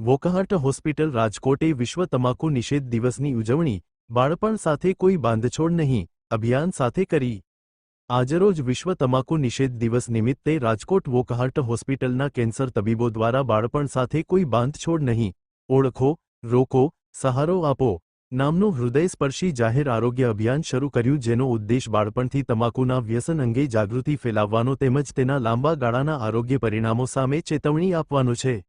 વોકાહાર્ટ hospital રાજકોટે વિશ્વ તમાકુ નિષેધ દિવસની ઉજવણી, બાળપણ સાથે કોઈ બાંધછોડ નહીં, અભિયાન સાથે કરી. આજરોજ વિશ્વ તમાકુ નિષેધ દિવસ નિમિત્તે રાજકોટ વોકહાર્ટ હોસ્પિટલના કેન્સર તબીબો દ્વારા બાળપણ સાથે કોઈ બાંધછોડ નહીં. ઓળખો, રોકો, સહારો આપો. નામનું હૃદયસ્પર્શી જાહેર આરોગ્ય અભિયાન શરૂ કર્યું જેનો ઉદ્દેશ બાળપણથી તમાકુના વ્યસન અંગે જાગૃતિ ફેલાવવાનો તેમજ તેના લાંબા ગાળાના આરોગ્ય પરિણામો સામે ચેતવણી આપવાનો છે.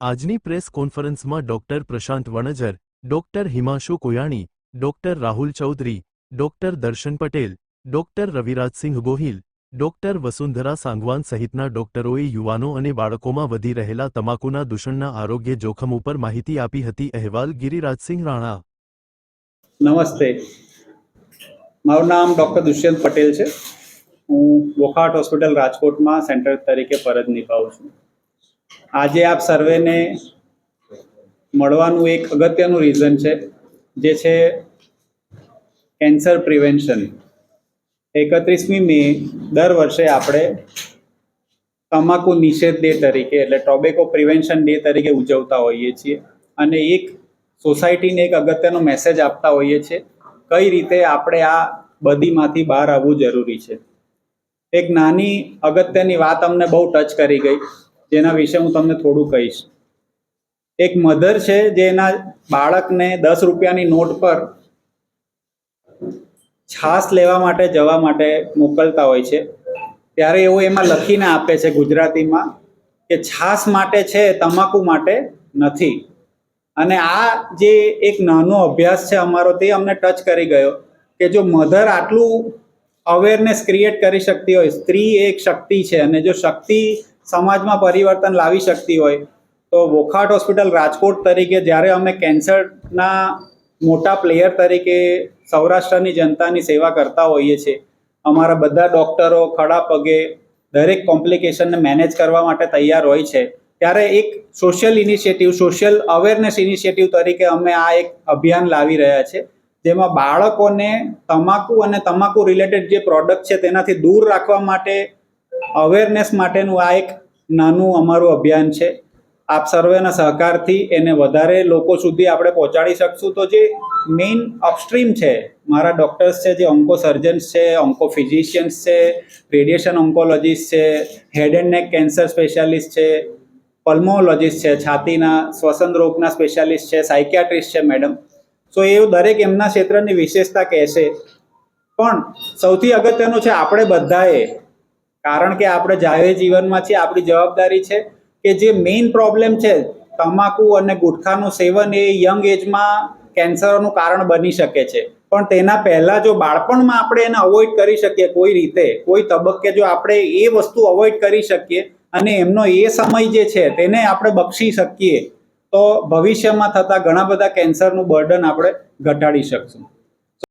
આજની પ્રેસ કોન્ફરન્સમાં doctor Prashant Vanjar, doctor Himanshu Koyani, doctor Rahul Chaudhary, doctor Darshan Patel, doctor Ravirajsinh Gohil, doctor Vasundhara Sangwan સહિતના ડોક્ટરોએ યુવાનો અને બાળકોમાં વધી રહેલા તમાકુના દૂષણના આરોગ્ય જોખમ ઉપર માહિતી આપી હતી અહેવાલ ગિરિરાજસિંહ રાણા. નમસ્તે. મારું નામ ડોક્ટર દુષ્યંત પટેલ છે. હું વોખાટ હોસ્પિટલ રાજકોટમાં સેન્ટર તરીકે ફરજ નિભાવું છું. આજે આપ સર્વેને મળવાનું એક અગત્યનું રીઝન છે, જે છે કેન્સર પ્રિવેન્શન એકત્રીસમી મે દર વર્ષે આપણે તમાકુ નિષેધ ડે તરીકે એટલે ટોબેકો પ્રિવેન્શન ડે તરીકે ઉજવતા હોઈએ છીએ અને એક સોસાયટીને એક અગત્યનો મેસેજ આપતા હોઈએ છીએ કઈ રીતે આપણે આ બધીમાંથી બહાર આવવું જરૂરી છે. એક નાની અગત્યની વાત અમને બહુ ટચ કરી ગઈ. જેના વિશે હું તમને થોડું કહીશ. એક મધર છે જે એના બાળકને દસ રૂપિયાની નોટ પર છાશ લેવા માટે, જવા માટે મોકલતા હોય છે. ત્યારે એવું એમાં લખીને આપે છે ગુજરાતીમાં કે છાશ માટે છે, તમાકુ માટે નથી. અને આ જે એક નાનો અભ્યાસ છે અમારો, તે અમને ટચ કરી ગયો કે જો મધર આટલું અવેરનેસ ક્રિએટ કરી શકતી હોય, સ્ત્રી એક શક્તિ છે અને જો શક્તિ સમાજમાં પરિવર્તન લાવી શકતી હોય. તો વોખાટ હોસ્પિટલ રાજકોટ તરીકે જ્યારે અમે કેન્સરના મોટા પ્લેયર તરીકે સૌરાષ્ટ્રની જનતાની સેવા કરતા હોઈએ છીએ, અમારા બધા ડૉક્ટરો ખડા પગે દરેક કોમ્પ્લિકેશનને મેનેજ કરવા માટે તૈયાર હોય છે. ત્યારે એક social initiative, social awareness initiative તરીકે અમે આ એક અભિયાન લાવી રહ્યા છે, જેમાં બાળકોને તમાકુ અને તમાકુ રિલેટેડ જે પ્રોડક્ટ છે તેનાથી દૂર રાખવા માટે અવેરનેસ માટેનું આ એક નાનું અમારું અભિયાન છે. આપ સર્વેના સહકારથી એને વધારે લોકો સુધી આપણે પહોંચાડી શકશું. તો જે મેઇન અપસ્ટ્રીમ છે, મારા ડૉક્ટર્સ છે, જે ઓન્કો સર્જન્સ છે ઓન્કો ફિઝિશિયન્સ છે રેડિયેશન ઓન્કોલોજીસ્ટ છે head and neck cancer specialist છે પલ્મોલોજીસ્ટ છે, છાતીના શ્વસન રોગના સ્પેશિયાલિસ્ટ છે સાયકિયાટ્રિસ્ટ છે મેડમ સો એ દરેક એમના ક્ષેત્રની વિશેષતા કહેશે. પણ સૌથી અગત્યનું છે, આપણે બધાએ કારણ કે આપણે જાહેર જીવનમાં છીએ, આપણી જવાબદારી છે કે જે મેઇન પ્રોબ્લેમ છે, તમાકુ અને ગુટખાનું સેવન એ યંગ એજમાં કેન્સરનું કારણ બની શકે છે. પણ તેના પહેલાં જો બાળપણમાં આપણે એને અવોઇડ કરી શકીએ કોઈ રીતે, કોઈ તબક્કે જો આપણે એ વસ્તુ અવોઇડ કરી શકીએ અને એમનો એ સમય જે છે તેને આપણે બક્ષી શકીએ, તો ભવિષ્યમાં થતા ઘણા બધા કેન્સરનું બર્ડન આપણે ઘટાડી શકશું.